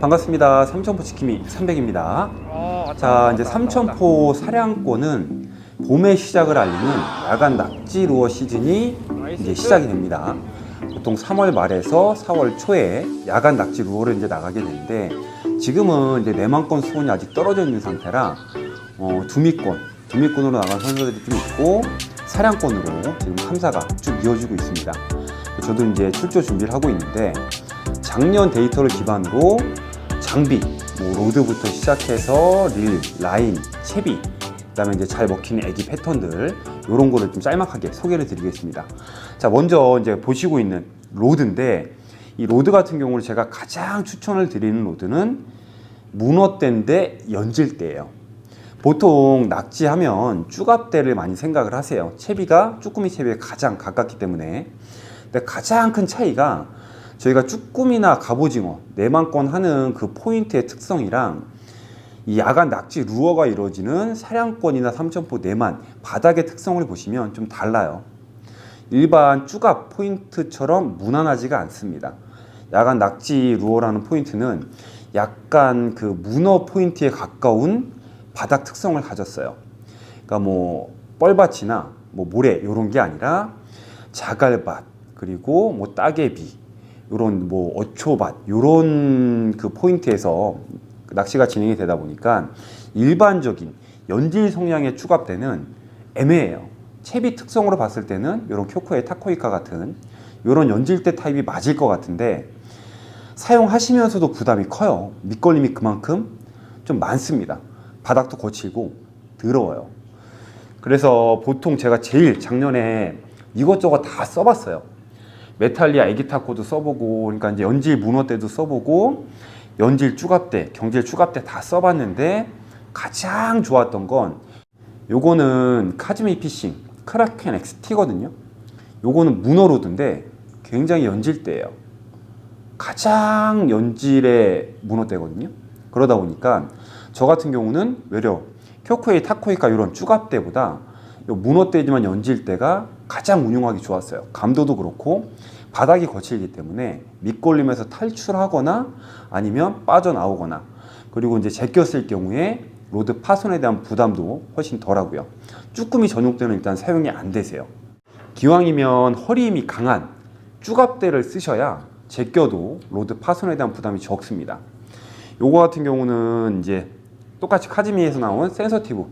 반갑습니다. 삼천포 지킴이 300입니다. 어, 자, 이제 삼천포 사냥꾼은 봄의 시작을 알리는 야간 낙지 루어 시즌이 이제 시작이 됩니다. 보통 3월 말에서 4월 초에 야간 낙지 루어를 이제 나가게 되는데 지금은 이제 내만권 수온이 아직 떨어져 있는 상태라 어, 두미권, 두미권으로 나간 선수들이 좀 있고 사냥권으로 지금 참사가 쭉 이어지고 있습니다. 저도 이제 출조 준비를 하고 있는데 작년 데이터를 기반으로 장비, 뭐 로드부터 시작해서 릴, 라인, 채비, 그다음에 이제 잘 먹히는 애기 패턴들 이런 거를 좀 짤막하게 소개를 드리겠습니다. 자, 먼저 이제 보시고 있는 로드인데 이 로드 같은 경우는 제가 가장 추천을 드리는 로드는 문어대인데 연질대예요. 보통 낙지하면 쭈갑대를 많이 생각을 하세요. 채비가 쭈꾸미 채비에 가장 가깝기 때문에. 근데 가장 큰 차이가 저희가 쭈꾸미나 갑오징어 내만권 하는 그 포인트의 특성이랑 이 야간 낙지 루어가 이루어지는 사냥권이나 삼천포 내만 바닥의 특성을 보시면 좀 달라요. 일반 쭈갑 포인트처럼 무난하지가 않습니다. 야간 낙지 루어라는 포인트는 약간 그 문어 포인트에 가까운 바닥 특성을 가졌어요. 그러니까 뭐 뻘밭이나 뭐 모래 이런 게 아니라 자갈밭 그리고 뭐 따개비 요런 뭐 어초밭 요런 그 포인트에서 낚시가 진행이 되다 보니까 일반적인 연질 성향의 추갑대는 애매해요. 채비 특성으로 봤을 때는 요런 쿄코의 타코이카 같은 요런 연질대 타입이 맞을 것 같은데 사용하시면서도 부담이 커요. 밑걸림이 그만큼 좀 많습니다. 바닥도 거칠고 더러워요. 그래서 보통 제가 제일 작년에 이것저것 다 써봤어요. 메탈리아 애기타코도 써보고, 그러니까 이제 연질 문어 때도 써보고, 연질 추갑대, 경질 추갑대 다 써봤는데 가장 좋았던 건 요거는 카즈미 피싱 크라켄 XT거든요. 요거는 문어 로드인데 굉장히 연질대예요. 가장 연질의 문어대거든요. 그러다 보니까 저 같은 경우는 외려 쿄코의 타코이카 이런 쭈갑대보다 요 문어대지만 연질대가 가장 운용하기 좋았어요. 감도도 그렇고 바닥이 거칠기 때문에 밑걸림에서 탈출하거나 아니면 빠져나오거나 그리고 이제 제꼈을 경우에 로드 파손에 대한 부담도 훨씬 덜하고요. 쭈꾸미 전용대는 일단 사용이 안 되세요. 기왕이면 허리 힘이 강한 쭈갑대를 쓰셔야 제껴도 로드 파손에 대한 부담이 적습니다. 요거 같은 경우는 이제 똑같이 카즈미에서 나온 센서티브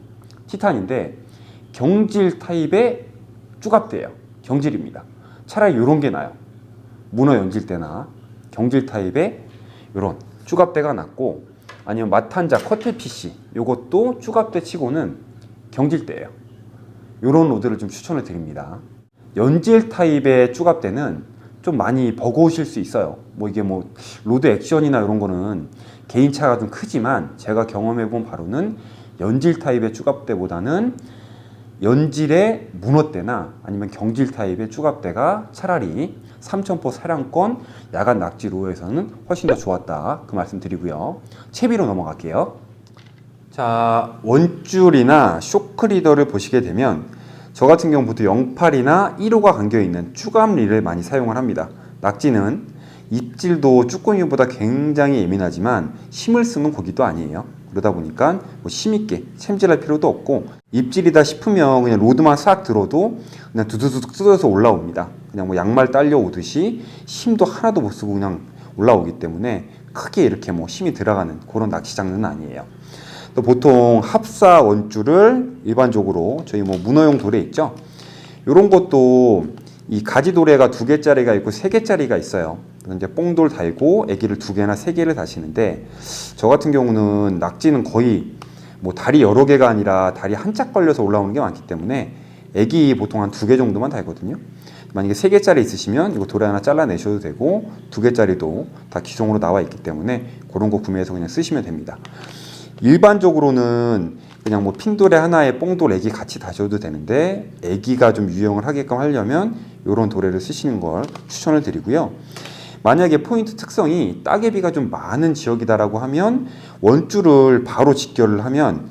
티탄인데 경질 타입의 쭈갑대예요. 경질입니다. 차라리 이런 게 나요. 문어 연질대나 경질 타입의 이런 쭈갑대가 낫고 아니면 마탄자 커틀 PC 요것도 쭈갑대 치고는 경질대예요. 요런 로드를 좀 추천을 드립니다. 연질 타입의 쭈갑대는 좀 많이 버거우실 수 있어요. 뭐 이게 뭐 로드 액션이나 이런 거는 개인차가 좀 크지만 제가 경험해 본 바로는 연질 타입의 쭈갑대보다는 연질의 문어대나 아니면 경질 타입의 쭈갑대가 차라리 삼천포 사냥권 야간 낙지 로에서는 훨씬 더 좋았다. 그 말씀 드리고요. 채비로 넘어갈게요. 자 원줄이나 쇼크리더를 보시게 되면 저 같은 경우 보통 08이나 1호가 감겨 있는 쭈감리를 많이 사용을 합니다. 낙지는 입질도 쭈꾸미보다 굉장히 예민하지만 힘을 쓰는 고기도 아니에요 그러다 보니까 뭐 힘있게 챔질할 필요도 없고 입질이다 싶으면 그냥 로드만 싹 들어도 그냥 두두둑 뜯어서 올라옵니다. 그냥 뭐 양말 딸려 오듯이 힘도 하나도 못 쓰고 그냥 올라오기 때문에 크게 이렇게 뭐 힘이 들어가는 그런 낚시 장르는 아니에요. 또 보통 합사 원줄을 일반적으로 저희 뭐 문어용 도래 있죠. 이런 것도 이 가지 도래가 두 개짜리가 있고 세 개짜리가 있어요. 이제 뽕돌 달고 아기를 두 개나 세 개를 다시는데 저 같은 경우는 낙지는 거의 뭐 다리 여러 개가 아니라 다리 한 짝 걸려서 올라오는 게 많기 때문에 아기 보통 한 두 개 정도만 달거든요. 만약에 세 개짜리 있으시면 이거 도래 하나 잘라내셔도 되고 두 개짜리도 다 기종으로 나와 있기 때문에 그런 거 구매해서 그냥 쓰시면 됩니다. 일반적으로는 그냥 뭐 핀돌에 하나에 뽕돌 애기 같이 다셔도 되는데 애기가 좀 유용을 하게끔 하려면 이런 도래를 쓰시는 걸 추천을 드리고요. 만약에 포인트 특성이 따개 비가 좀 많은 지역이다라고 하면 원줄을 바로 직결을 하면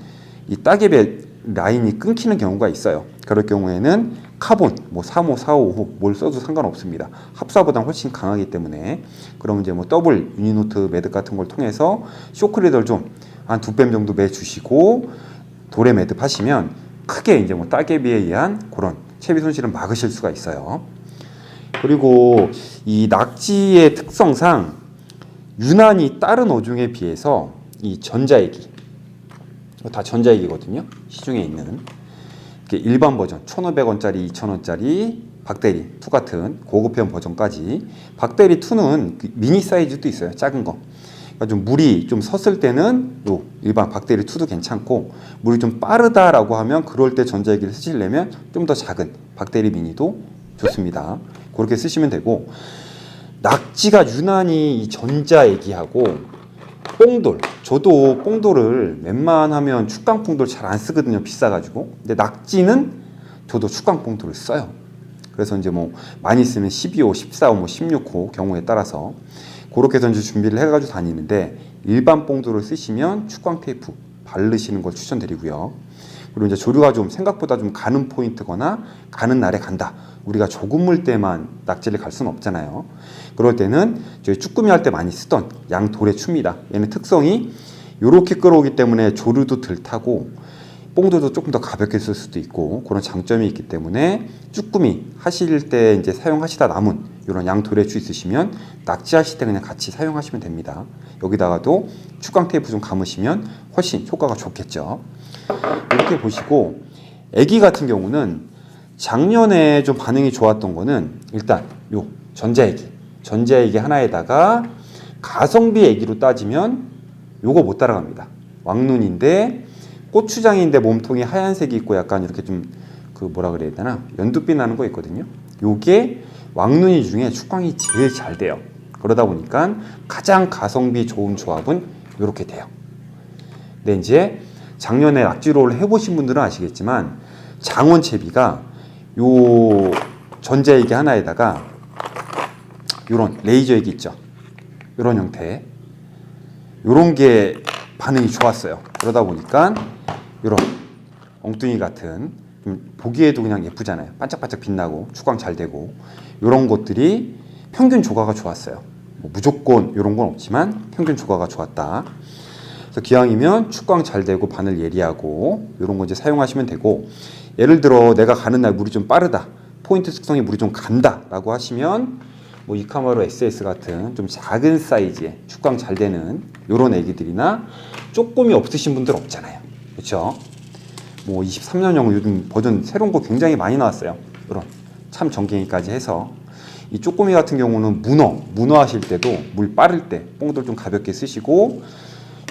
이 따개 비 라인이 끊기는 경우가 있어요. 그럴 경우에는 카본, 뭐 3호, 4호, 5호 뭘 써도 상관없습니다. 합사보다 훨씬 강하기 때문에 그럼 이제 뭐 더블 유니노트 매듭 같은 걸 통해서 쇼크리더를 좀 한 두 뺨 정도 매 주시고 돌에 매듭 하시면 크게 이제 뭐 따개비에 의한 그런 채비 손실은 막으실 수가 있어요. 그리고 이 낙지의 특성상 유난히 다른 어종에 비해서 이 전자액이 다 전자액이거든요. 시중에 있는 일반 버전 1,500원짜리, 2,000원짜리 박대리 2 같은 고급형 버전까지 박대리 2는 그 미니 사이즈도 있어요. 작은 거. 그러니까 좀 물이 좀 섰을 때는 요 일반 박대리 2도 괜찮고 물이 좀 빠르다라고 하면 그럴 때 전자기를 쓰시려면 좀 더 작은 박대리 미니도 좋습니다. 그렇게 쓰시면 되고 낙지가 유난히 이 전자애기하고 뽕돌 저도 뽕돌을 웬만하면 축강 뽕돌 잘 안 쓰거든요 비싸가지고 근데 낙지는 저도 축강 뽕돌을 써요 그래서 이제 뭐 많이 쓰면 12호, 14호, 뭐 16호 경우에 따라서 그렇게 해서 이제 준비를 해가지고 다니는데 일반 뽕돌을 쓰시면 축광 테이프 바르시는 걸 추천드리고요. 그리고 이제 조류가 좀 생각보다 좀 가는 포인트거나 가는 날에 간다. 우리가 조금 물 때만 낙지를 갈 수는 없잖아요. 그럴 때는 저희 쭈꾸미 할 때 많이 쓰던 양돌의 추입니다. 얘는 특성이 이렇게 끌어오기 때문에 조류도 덜 타고 뽕도도 조금 더 가볍게 쓸 수도 있고 그런 장점이 있기 때문에 쭈꾸미 하실 때 이제 사용하시다 남은 이런 양도래추 있으시면 낙지 하실 때 그냥 같이 사용하시면 됩니다. 여기다가도 축광 테이프 좀 감으시면 훨씬 효과가 좋겠죠. 이렇게 보시고 애기 같은 경우는 작년에 좀 반응이 좋았던 거는 일단 요 전자애기 전자애기 하나에다가 가성비 애기로 따지면 요거 못 따라갑니다. 왕눈인데 고추장인데 몸통이 하얀색이 있고 약간 이렇게 좀 그 뭐라 그래야 되나 연두빛 나는 거 있거든요. 요게 왕눈이 중에 축광이 제일 잘 돼요. 그러다 보니까 가장 가성비 좋은 조합은 이렇게 돼요. 근데 이제 작년에 낙지롤을 해보신 분들은 아시겠지만 장원채비가 요 전자액이 하나에다가 요런 레이저 액이 있죠. 요런 형태. 요런 게 반응이 좋았어요. 그러다 보니까 요런 엉뚱이 같은 좀 보기에도 그냥 예쁘잖아요. 반짝반짝 빛나고 추광 잘 되고 요런 것들이 평균 조과가 좋았어요. 뭐 무조건 요런 건 없지만 평균 조과가 좋았다. 그래서 기왕이면 축광 잘 되고 바늘 예리하고 이런 거 이제 사용하시면 되고 예를 들어 내가 가는 날 물이 좀 빠르다. 포인트 특성이 물이 좀 간다라고 하시면 뭐 이카마로 SS 같은 좀 작은 사이즈의 축광 잘 되는 이런 애기들이나 조금이 없으신 분들 없잖아요. 그렇죠 뭐 23년형 요즘 버전 새로운 거 굉장히 많이 나왔어요. 이런. 참 전갱이까지 해서. 이 쪼꼬미 같은 경우는 문어 문어 하실 때도 물 빠를 때 뽕들 좀 가볍게 쓰시고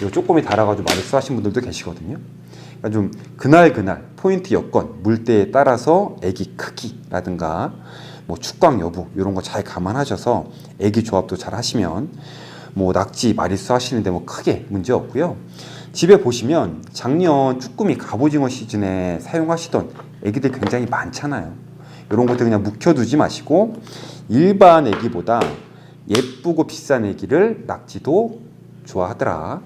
이 조금이 달아가지고 마르스 하신 분들도 계시거든요. 그러니까 좀 그날 그날 포인트 여건, 물때에 따라서 애기 크기라든가 뭐 축광 여부 이런 거 잘 감안하셔서 애기 조합도 잘 하시면 뭐 낙지 마리수 하시는데 뭐 크게 문제 없고요. 집에 보시면 작년 쭈꾸미 갑오징어 시즌에 사용하시던 애기들 굉장히 많잖아요. 이런 것들 그냥 묵혀두지 마시고 일반 애기보다 예쁘고 비싼 애기를 낙지도 좋아하더라.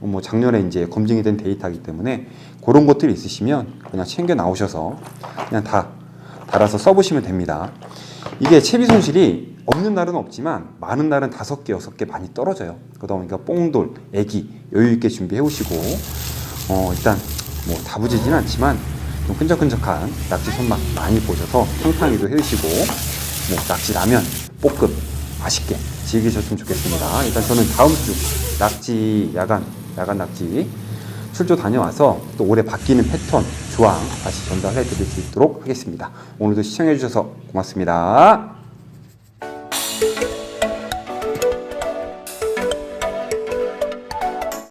뭐 작년에 이제 검증이 된 데이터이기 때문에 그런 것들이 있으시면 그냥 챙겨 나오셔서 그냥 다 달아서 써보시면 됩니다. 이게 채비 손실이 없는 날은 없지만 많은 날은 다섯 개, 여섯 개 많이 떨어져요. 그러다 보니까 뽕돌, 애기 여유 있게 준비해 오시고 어, 일단 뭐 다부지진 않지만 좀 끈적끈적한 낙지 손맛 많이 보셔서 탕탕이도 해드시고 뭐 낙지 라면, 볶음 맛있게 즐기셨으면 좋겠습니다. 일단 저는 다음 주 낙지 야간 야간 낙지 출조 다녀와서 또 올해 바뀌는 패턴 조항 다시 전달해 드릴 수 있도록 하겠습니다. 오늘도 시청해 주셔서 고맙습니다.